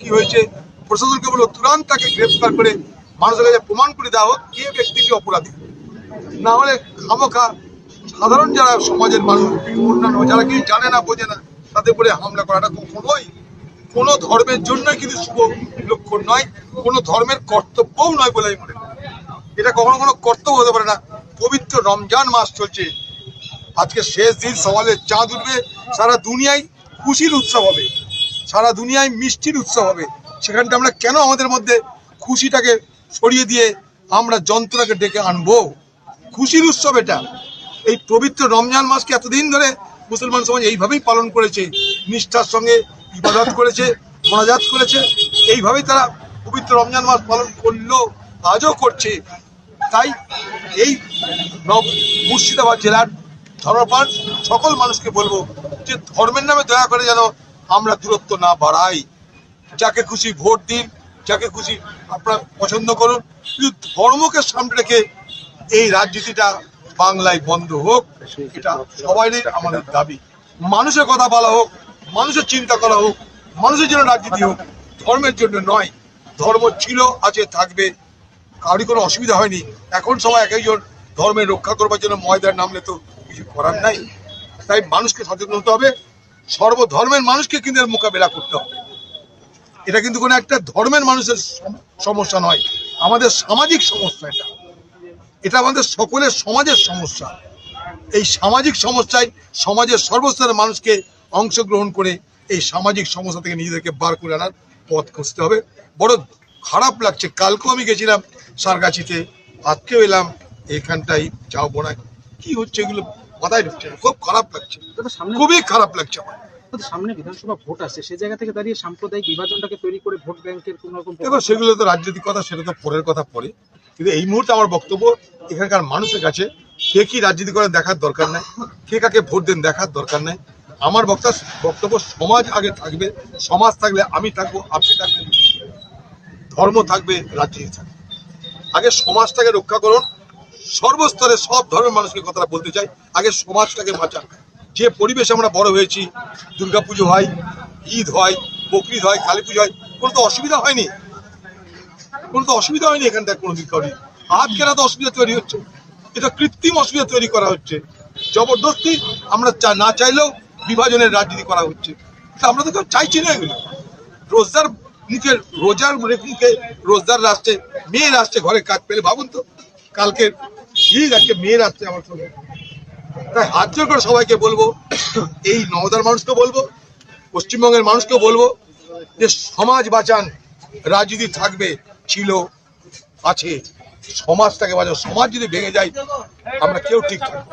কি হয়েছে? প্রশাসনকে বলব তুরান্ত তাকে গ্রেফতার করে মানুষের কাছে প্রমাণ করে দেওয়া হোক কে ব্যক্তিটি অপরাধী। না হলে খামোখা সাধারণ যারা সমাজের মানুষ, অন্যান্য যারা কিছু জানে না, বোঝে না, তাদের উপরে হামলা করাটা কখনোই কোনো ধর্মের জন্যই কিন্তু শুভ লক্ষণ নয়, কোনো ধর্মের কর্তব্যও নয় বলে আমি মনে এটা কখনো কোনো কর্তব্য হতে পারে না। পবিত্র রমজান মাস চলছে। আজকে শেষ দিন সওয়ালের চাঁদ উঠবে, সারা দুনিয়ায় খুশির উৎসব হবে। সারা দুনিয়ায় মিষ্টির উৎসব হবে। সেখানটা আমরা কেন আমাদের মধ্যে খুশিটাকে সরিয়ে দিয়ে আমরা যন্ত্রটাকে ডেকে আনব? খুশির উৎসব এটা। এই পবিত্র রমজান মাসকে এতদিন ধরে মুসলমান সমাজ এইভাবেই পালন করেছে। নিষ্ঠার সঙ্গে ইবাদত করেছে, মোনাজাত করেছে। এইভাবেই তারা পবিত্র রমজান মাস পালন করল, আজও করছে। তাই এই মুর্শিদাবাদ জেলার ধর্মপ্রাণ সকল মানুষকে বলব যে ধর্মের নামে দয়া করে যেন আমরা দূরত্ব না বাড়াই। যাকে খুশি ভোট দিন, যাকে খুশি আপনারা পছন্দ করুন কিন্তু ধর্মকে সামনে রেখে এই রাজনীতিটা বাংলায় বন্ধ হোক, এটা সবারই আমাদের দাবি। মানুষের কথা বলা হোক, মানুষের চিন্তা করা হোক, মানুষের জন্য রাজনীতি হোক, ধর্মের জন্য নয়। ধর্ম ছিল, আছে, থাকবে। কারোরই কোনো অসুবিধা হয়নি। এখন সবাই এক একজন ধর্মের রক্ষা করবার জন্য ময়দার নামলে তো কিছু করার নাই। তাই মানুষকে সচেতন হতে হবে। সর্বধর্মের মানুষকে কিন্তু এর মোকাবেলা করতে হবে। এটা কিন্তু কোনো একটা ধর্মের মানুষের সমস্যা নয়। আমাদের সামাজিক সমস্যা এটা। এটা আমাদের সকলের সমাজের সমস্যা। এই সামাজিক সমস্যায় সমাজের সর্বস্তরের মানুষকে অংশগ্রহণ করে এই সামাজিক সমস্যা থেকে নিজেদেরকে বার করে আনার পথ খুঁজতে হবে। বড় খারাপ লাগছে। কালকেও আমি গেছিলাম সারগাছিতে। আজকেও এলাম। এখানটাই যাও বোনায় কি হচ্ছে এগুলো? মাথায় ঢুকছে না। খুব খারাপ লাগছে। খুবই খারাপ লাগছে আমার। সামনে বিধানসভা ভোট আছে সে জায়গা থেকে দাঁড়িয়ে সাম্প্রদায়িক বিভাজনটাকে তৈরি করে ভোট ব্যাংকের কোন রকম দেখো সেগুলো তো রাজনৈতিক কথা সেটা তো পরের কথা পরে। কিন্তু এই মুহূর্তে আমার বক্তব্য এখানকার মানুষের কাছে কে কি রাজনীতি করে দেখার দরকার নাই কে কাকে ভোট দেন দেখার দরকার নাই। আমার বক্তা বক্তব্য সমাজ আগে থাকবে সমাজ থাকলে আমি থাকব আপনি থাকবেন। ধর্ম থাকবে রাজনীতি থাকবে। আগে সমাজটাকে রক্ষা করুন সর্বস্তরে সব ধর্মের মানুষকে কথাটা বলতে চাই। আগে সমাজটাকে বাঁচান। যে পরিবেশে আমরা বড় হয়েছি, দুর্গাপুজো হয়, ঈদ হয়, বকরিদ হয় কালী পুজো হয়, কোনো তো অসুবিধা হয়নি। কোনো তো অসুবিধা হয়নি এখানটা কোনো দিন কারণে আজ কেন তো অসুবিধা তৈরি হচ্ছে? এটা কৃত্রিম অসুবিধা তৈরি করা হচ্ছে। জবরদস্তি আমরা না চাইলেও বিভাজনের রাজনীতি করা হচ্ছে। আমরা তো কেউ চাইছি না এগুলো। রোজদার মুখে রোজার মুখে রোজদার আসছে, মেয়ের আসছে, ঘরে কাজ পেলে ভাবুন তো। কালকে ঠিক আজকে মেয়ের আসছে আমার সঙ্গে। তাই হাত জোর করে সবাইকে বলব, এই নওদার মানুষকে বলব, পশ্চিমবঙ্গের মানুষকে বলব, যে সমাজ বাঁচান, রাজনীতি থাকবে, ছিল, আছে। সমাজটাকে বাঁচান সমাজ যদি ভেঙে যায়, আমরা কেউ ঠিক থাকব।